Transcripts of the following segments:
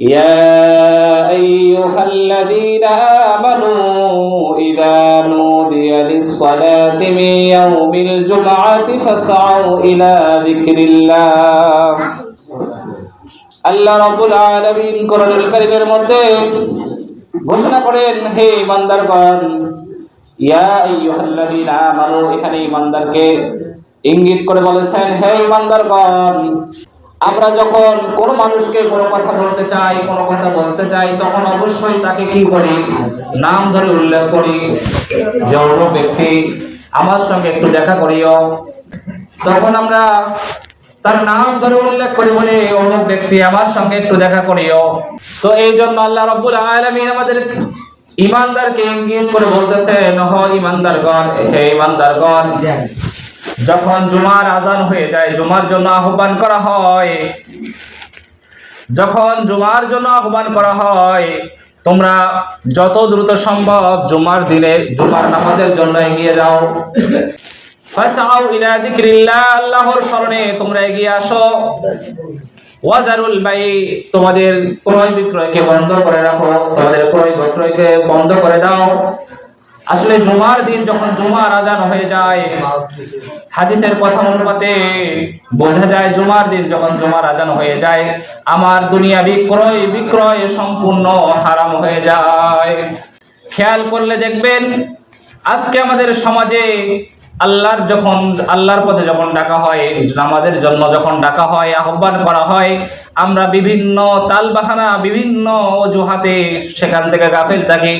يا أيها الذين آمنوا إذا نودي للصلاة من يوم الجمعة فاسعوا إلى ذكر الله আল্লাহ রব্বুল আলামিন কোরআনুল কারীমের মধ্যে ঘোষণা করেন হে ইমানদারগণ ইয়া আইয়ুহাল্লাযীনা আমানু এখানে ইমানদারকে ইঙ্গিত করে বলেছেন হে ইমানদারগণ আমরা যখন কোনো মানুষকে কোনো কথা বলতে চাই, কোনো কথা বলতে চাই, তখন অবশ্যই তাকে কি করি? নাম ধরে উল্লেখ করি। অন্য ব্যক্তি, আমার সঙ্গে একটু দেখা করিও। তখন আমরা তার নাম ধরে উল্লেখ করি বলে অমুক ব্যক্তি আমার সঙ্গে একটু দেখা করিও। তো এই জন্য আল্লাহ রব্বুল আলামিন আমাদের ইমানদারকে ইঙ্গিত করে বলতেছেন হ ইমানদারগণ হে ইমানদারগণ যখন জুমার আজান হয়ে যায়, জুমার জন্য আহ্বান করা হয়। যখন জুমার জন্য আহ্বান করা হয়, তোমরা যত দ্রুত সম্ভব জুমার দিনে, জুমার নামাজের জন্য এগিয়ে যাও। আল্লাহর শরণে তোমরা এগিয়ে আসো। বাই, তোমাদের ক্রয় বিক্রয়কে বন্ধ করে রাখো, তোমাদের ক্রয় বিক্রয়কে বন্ধ করে দাও। আসলে জুমার দিন যখন জুমার আজান হয়ে যায়, হাদিসের কথা অনুপাতে বোঝা যায় জুমার দিন যখন জুমার আজান হয়ে যায়, আমার দুনিয়া বিক্রয় বিক্রয় সম্পূর্ণ হারাম হয়ে যায়। খেয়াল করলে দেখবেন, আজকে আমাদের সমাজে আল্লাহর যখন, আল্লাহর পথে যখন ডাকা হয়, নামাজের জন্য যখন ডাকা হয়, আহ্বান করা হয়, আমরা বিভিন্ন তালবাহানা, বিভিন্ন অজুহাতে সেখান থেকে গাফিল থাকি।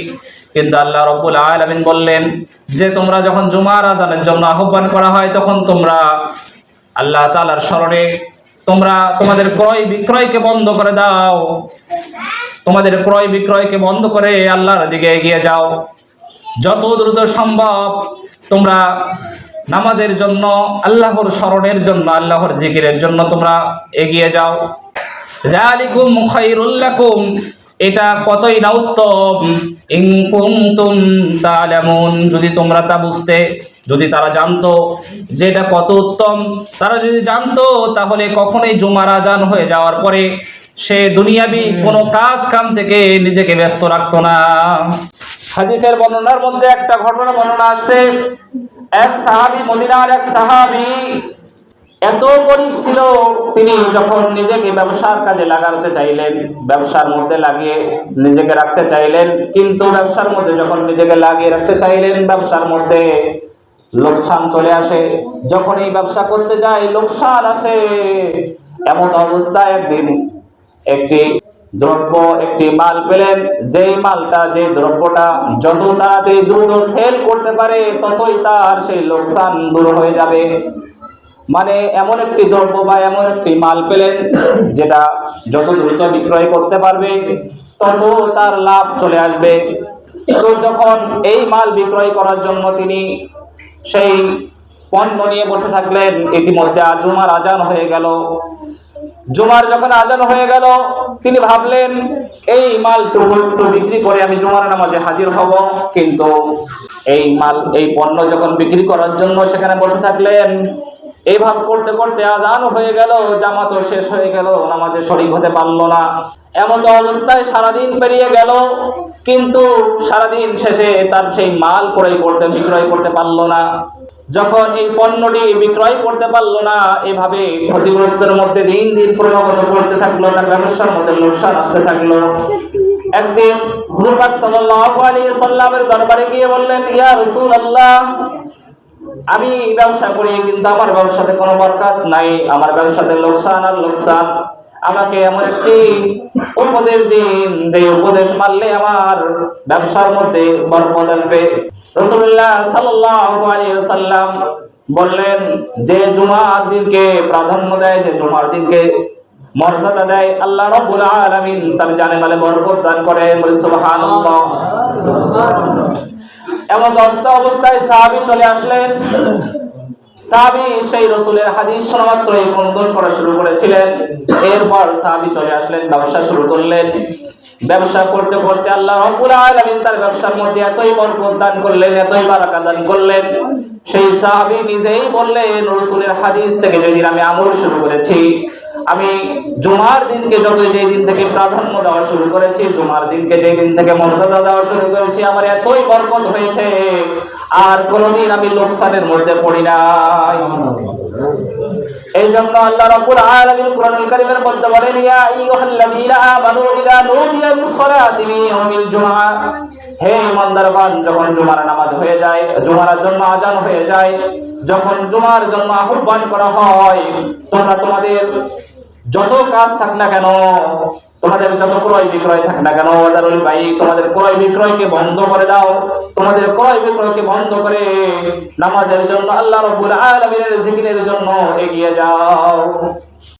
কিন্তু আল্লাহ রব্বুল আলামিন বললেন যে তোমরা যখন জুমার আজানের জন্য আহ্বান করা হয়, তখন তোমরা আল্লাহ তালার স্মরণে তোমরা তোমাদের ক্রয় বিক্রয়কে বন্ধ করে দাও। তোমাদের ক্রয় বিক্রয়কে বন্ধ করে আল্লাহর দিকে এগিয়ে যাও। যত দ্রুত সম্ভব তোমরা নামাজের জন্য, আল্লাহর স্মরণের জন্য, আল্লাহর জিকিরের জন্য তোমরা এগিয়ে যাও। এটা কতই না উত্তম? ইন কুনতুম তা'লামুন যদি তোমরা তা বুঝতে যদি তারা জানতো যে এটা কত উত্তম। তারা যদি জানতো তাহলে কখনোই জুমার আজান হয়ে যাওয়ার পরে সে দুনিয়াবি কোনো কাজ কাম থেকে নিজেকে ব্যস্ত রাখতো না। হাদিসের বর্ণনার মধ্যে একটা ঘটনা বর্ণনা আসছে। এক সাহাবী মদিনার এক সাহাবী এত গরিব ছিল তিনি যখন নিজেকে ব্যবসার কাজে লাগাতে চাইলেন, ব্যবসার মধ্যে লাগিয়ে নিজেকে রাখতে চাইলেন, কিন্তু ব্যবসার মধ্যে যখন নিজেকে লাগিয়ে রাখতে চাইলেন, ব্যবসার মধ্যে লোকসান চলে আসে। যখন এই ব্যবসা করতে যায়, লোকসান আসে। এমন অবস্থায় একদিন একটি দ্রব্য, একটি মাল পেলেন। যেই মালটা যে দ্রব্যটা যত তাড়াতাড়ি দ্রুত সেল করতে পারে, ততই তার সেই লোকসান দূর হয়ে যাবে। মানে এমন একটি দ্রব্য বা এমন একটি মাল পেলেন যেটা যত দ্রুত বিক্রয় করতে পারবে, তত তার লাভ চলে আসবে। তো যখন এই মাল বিক্রয় করার জন্য তিনি সেই পণ্য নিয়ে বসে থাকলেন, ইতিমধ্যে আজুমার আজান হয়ে গেল। জুমার যখন আজান হয়ে গেল, তিনি ভাবলেন, এই মাল একটু বিক্রি করে আমি জুমার নামাজে হাজির হব। কিন্তু এই মাল, এই পণ্য যখন বিক্রি করার জন্য সেখানে বসে থাকলেন এইভাবে করতে করতে আজান হয়ে গেল জামাতও শেষ হয়ে গেল, নামাজে শরীফ হতে পারল না। এমন অবস্থায় সারাদিন পেরিয়ে গেল, কিন্তু সারাদিন শেষে তার সেই মাল ক্রয় করতে, বিক্রয় করতে পারল না। যখন এই পণ্যটি বিক্রয় করতে পারল না, এভাবে ক্ষতিগ্রস্তের মধ্যে দিন দিন প্রভাবত করতে থাকল, তার ব্যবসার মধ্যে লোকসান আসতে থাকল। একদিন হুজুরপাক সাল্লাল্লাহু আলাইহি সাল্লামের দরবারে গিয়ে বললেন, ইয়া রাসূলুল্লাহ আমি ব্যবসা করি, কিন্তু আমার ব্যবসাতে কোনো বরকত নাই, আমার ব্যবসাতে লোকসান আর লোকসান। আমাকে এমন একটি উপদেশ দিন, যে উপদেশ মানলে আমার ব্যবসার মধ্যে বরকত আসবে। রসুল্লাহ ওয়াসাল্লাম বললেন, যে জুমার দিনকে প্রাধান্য দেয়, যে জুমার দিনকে মর্যাদা দেয়, আল্লাহ রাব্বুল আলামিন তার জানে মালে বরকত দান করেন। বলে, সুবহানাল্লাহ। এমন দস্ত অবস্থায় সাহাবি চলে আসলেন। সাহাবি সেই রসুলের হাদিস শোনা মাত্রই ক্রন্দন করা শুরু করেছিলেন। এরপর সাহাবি চলে আসলেন, ব্যবসা শুরু করলেন। ব্যবসা করতে করতে আল্লাহ রব্বুল আলামিন তার ব্যবসার মধ্যে এতই বরকত দান করলেন, এতই বারাকা দান করলেন। সেই সাহাবী নিজেই বললেন, রসুলের হাদিস থেকে যেদিন আমি আমল শুরু করেছি আমি জুমার দিনকে যত যেই দিন থেকে প্রাধান্য দেওয়া শুরু করেছি, জুমার দিনকে যেই দিন থেকে মর্যাদা দেওয়া শুরু করেছি, আমার এতই বরকত হয়েছে, আর কোনোদিন আমি লোকসানের মধ্যে পড়ি নাই। এই জন্য আল্লাহ রাব্বুল আলামিন কোরআনুল কারীমের মধ্যে বলেন, ইয়া আইয়ুহাল্লাযীনা আমানু ইযা নুদিয়া লিস-সালাতি মিন জুমআ। হে ইমানদারগণ যখন জুমার নামাজ হয়ে যায়, জুমার জন্য আজান হয়ে যায়, যখন জুমার জন্য আহ্বান করা হয়, তোমরা তোমাদের যত কাজ থাক না কেন, তোমাদের যত ক্রয় বিক্রয় থাক না কেন ভাই, তোমাদের ক্রয় বিক্রয়কে বন্ধ করে দাও। তোমাদের ক্রয় বিক্রয়কে বন্ধ করে নামাজের জন্য আল্লাহ রবুল আলমিনের জিকিরের জন্য এগিয়ে যাও।